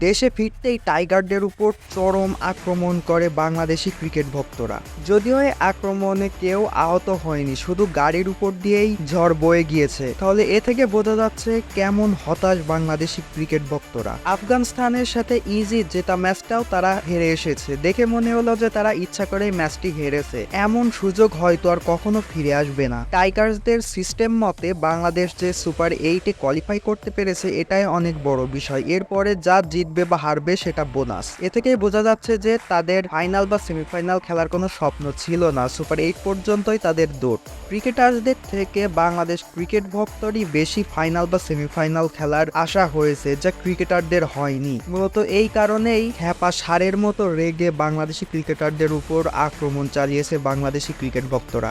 দেশে ফিরতেই টাইগারদের উপর চরম আক্রমণ করে বাংলাদেশি ক্রিকেট ভক্তরা। যদিও এই আক্রমণে কেউ আহত হয়নি, শুধু গাড়ির উপর দিয়েই ঝড় বয়ে গিয়েছে। তাহলে এ থেকে বোঝা যাচ্ছে কেমন হতাশ বাংলাদেশি ক্রিকেট ভক্তরা। আফগানিস্তানের সাথে ইজি জেতা ম্যাচটাও তারা হেরে এসেছে। দেখে মনে হলো যে তারা ইচ্ছা করেই ম্যাচটি হেরেছে। এমন সুযোগ হয়তো আর কখনো ফিরে আসবে না। টাইগার্সদের সিস্টেম মতে বাংলাদেশ যে সুপার এইটে কোয়ালিফাই করতে পেরেছে, এটাই অনেক বড় বিষয়। এরপরে যা জিতবে বা হারবে সেটা বোনাস। এ থেকেই বোঝা যাচ্ছে যে তাদের ফাইনাল বা সেমিফাইনাল খেলার কোনো স্বপ্ন ছিল না। সুপার এইট পর্যন্তই তাদের দৌড়। ক্রিকেটারদের থেকে বাংলাদেশ ক্রিকেট ভক্তরই বেশি ফাইনাল বা সেমিফাইনাল খেলার আশা হয়েছে যা ক্রিকেটারদের হয়নি। মূলত এই কারণেই হ্যাপা সারের মতো রেগে বাংলাদেশি ক্রিকেটারদের উপর আক্রমণ চালিয়েছে বাংলাদেশি ক্রিকেট ভক্তরা।